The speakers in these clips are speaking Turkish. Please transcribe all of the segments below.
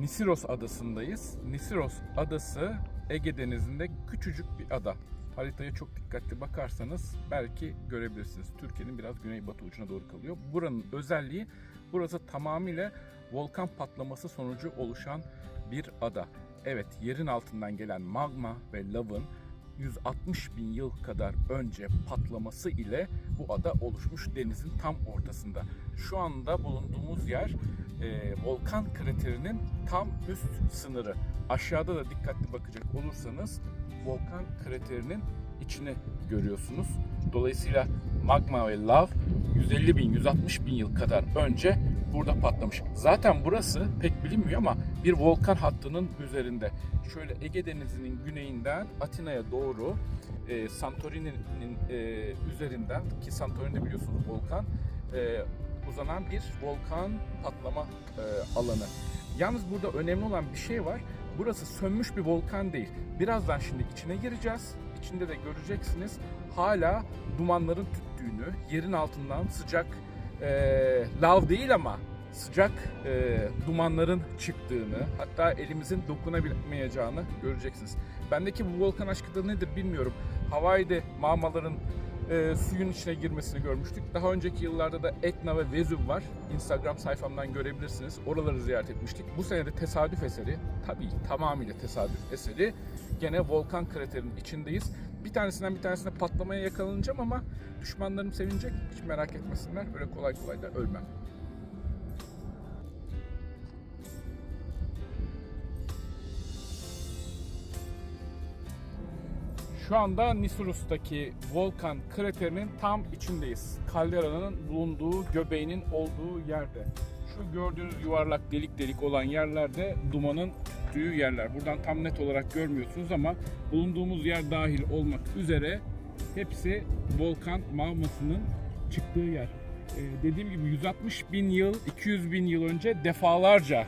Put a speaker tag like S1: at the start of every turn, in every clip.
S1: Nisiros adasındayız. Nisiros adası Ege Denizi'nde küçücük bir ada. Haritaya çok dikkatli bakarsanız belki görebilirsiniz. Türkiye'nin biraz güneybatı ucuna doğru kalıyor. Buranın özelliği burası tamamıyla volkan patlaması sonucu oluşan bir ada. Evet yerin altından gelen magma ve lavın 160 bin yıl kadar önce patlaması ile bu ada oluşmuş denizin tam ortasında. Şu anda bulunduğumuz yer e, volkan kraterinin tam üst sınırı. Aşağıda da dikkatli bakacak olursanız volkan kraterinin içini görüyorsunuz. Dolayısıyla magma ve lav 150 bin, 160 bin yıl kadar önce burada patlamış. Zaten burası pek bilinmiyor ama bir volkan hattının üzerinde. Şöyle Ege Denizi'nin güneyinden Atina'ya doğru e, Santorini'nin e, üzerinden ki Santorini biliyorsunuz volkan e, uzanan bir volkan patlama e, alanı. Yalnız burada önemli olan bir şey var. Burası sönmüş bir volkan değil. Birazdan şimdi içine gireceğiz. İçinde de göreceksiniz hala dumanların tüttüğünü, yerin altından sıcak e, lav değil ama sıcak e, dumanların çıktığını, hatta elimizin dokunabilmeyeceğini göreceksiniz. Bendeki bu volkan aşkı da nedir bilmiyorum. Hawaii'de mağmaların e, suyun içine girmesini görmüştük. Daha önceki yıllarda da Etna ve Vezüv var. Instagram sayfamdan görebilirsiniz. Oraları ziyaret etmiştik. Bu sene de tesadüf eseri, tabii tamamıyla tesadüf eseri gene volkan kraterinin içindeyiz. Bir tanesinden bir tanesine patlamaya yakalanacağım ama düşmanlarım sevinecek. Hiç merak etmesinler. Öyle kolay kolay da ölmem. Şu anda Nisurus'taki volkan kraterinin tam içindeyiz. Kalderanın bulunduğu, göbeğinin olduğu yerde. Şu gördüğünüz yuvarlak delik delik olan yerlerde dumanın tüttüğü yerler. Buradan tam net olarak görmüyorsunuz ama bulunduğumuz yer dahil olmak üzere hepsi volkan magmasının çıktığı yer. Ee, dediğim gibi 160 bin yıl, 200 bin yıl önce defalarca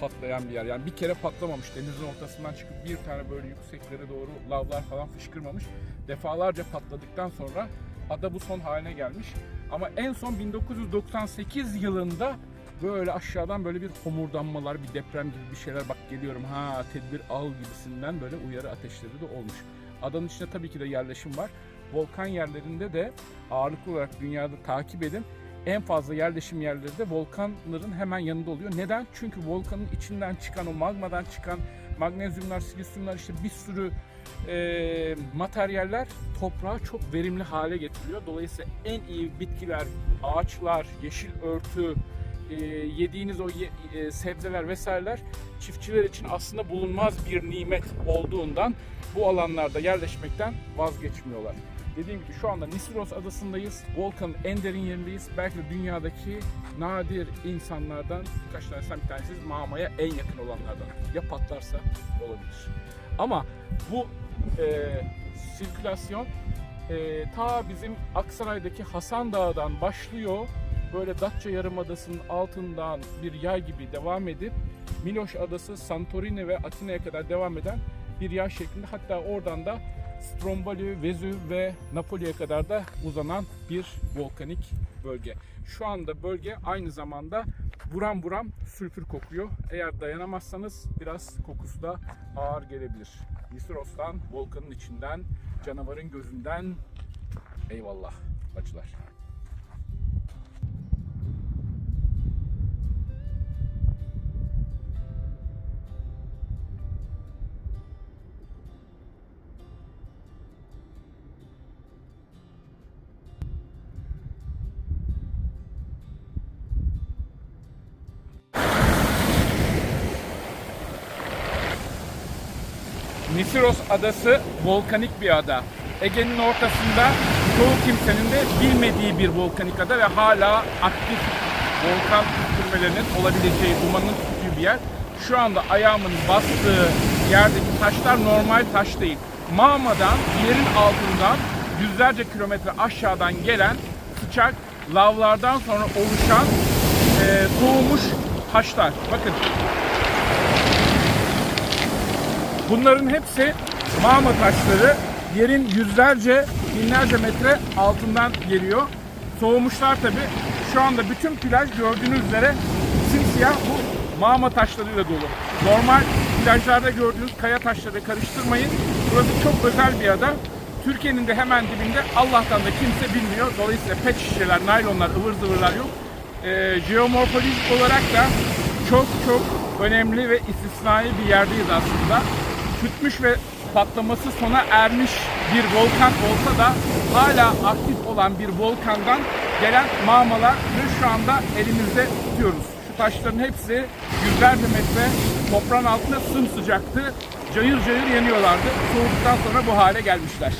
S1: patlayan bir yer. Yani bir kere patlamamış. Denizin ortasından çıkıp bir tane böyle yükseklere doğru lavlar falan fışkırmamış. Defalarca patladıktan sonra ada bu son haline gelmiş. Ama en son 1998 yılında böyle aşağıdan böyle bir homurdanmalar, bir deprem gibi bir şeyler bak geliyorum ha tedbir al gibisinden böyle uyarı ateşleri de olmuş. Adanın içinde tabii ki de yerleşim var. Volkan yerlerinde de ağırlıklı olarak dünyada takip edin en fazla yerleşim yerleri de volkanların hemen yanında oluyor. Neden? Çünkü volkanın içinden çıkan o magmadan çıkan magnezyumlar, silisyumlar işte bir sürü e, materyaller toprağı çok verimli hale getiriyor. Dolayısıyla en iyi bitkiler, ağaçlar, yeşil örtü, e, yediğiniz o ye- e, sebzeler vesaireler çiftçiler için aslında bulunmaz bir nimet olduğundan bu alanlarda yerleşmekten vazgeçmiyorlar. Dediğim gibi şu anda Nisiros adasındayız. Volkanın en derin yerindeyiz. Belki de dünyadaki nadir insanlardan birkaç tanesinden bir tanesi Mağma'ya en yakın olanlardan. Ya patlarsa olabilir. Ama bu e, sirkülasyon e, ta bizim Aksaray'daki Hasan Dağı'dan başlıyor. Böyle Datça Yarımadası'nın altından bir yay gibi devam edip Miloş Adası, Santorini ve Atina'ya kadar devam eden bir yay şeklinde. Hatta oradan da Stromboli, Vezüv ve Napoli'ye kadar da uzanan bir volkanik bölge. Şu anda bölge aynı zamanda buram buram sülfür kokuyor. Eğer dayanamazsanız biraz kokusu da ağır gelebilir. Nisiros'tan, volkanın içinden, canavarın gözünden eyvallah bacılar. Nisiros adası volkanik bir ada. Ege'nin ortasında çoğu kimsenin de bilmediği bir volkanik ada ve hala aktif volkan püskürmelerinin olabileceği, dumanın tüttüğü bir yer. Şu anda ayağımın bastığı yerdeki taşlar normal taş değil. Mağmadan, yerin altından yüzlerce kilometre aşağıdan gelen sıcak lavlardan sonra oluşan eee soğumuş taşlar. Bakın Bunların hepsi mağma taşları. Yerin yüzlerce, binlerce metre altından geliyor. Soğumuşlar tabi. Şu anda bütün plaj gördüğünüz üzere simsiyah bu mağma taşlarıyla dolu. normal plajlarda gördüğünüz kaya taşları karıştırmayın. Burası çok özel bir ada. Türkiye'nin de hemen dibinde Allah'tan da kimse bilmiyor. Dolayısıyla pet şişeler, naylonlar, ıvır zıvırlar yok. Ee, jeomorfolojik olarak da çok çok önemli ve istisnai bir yerdeyiz aslında. Tütmüş ve patlaması sona ermiş bir volkan olsa da hala aktif olan bir volkandan gelen mağmaları şu anda elimizde tutuyoruz. Şu taşların hepsi yüzlerce metre toprağın altında sımsıcaktı. Cayır cayır yanıyorlardı. Soğuduktan sonra bu hale gelmişler.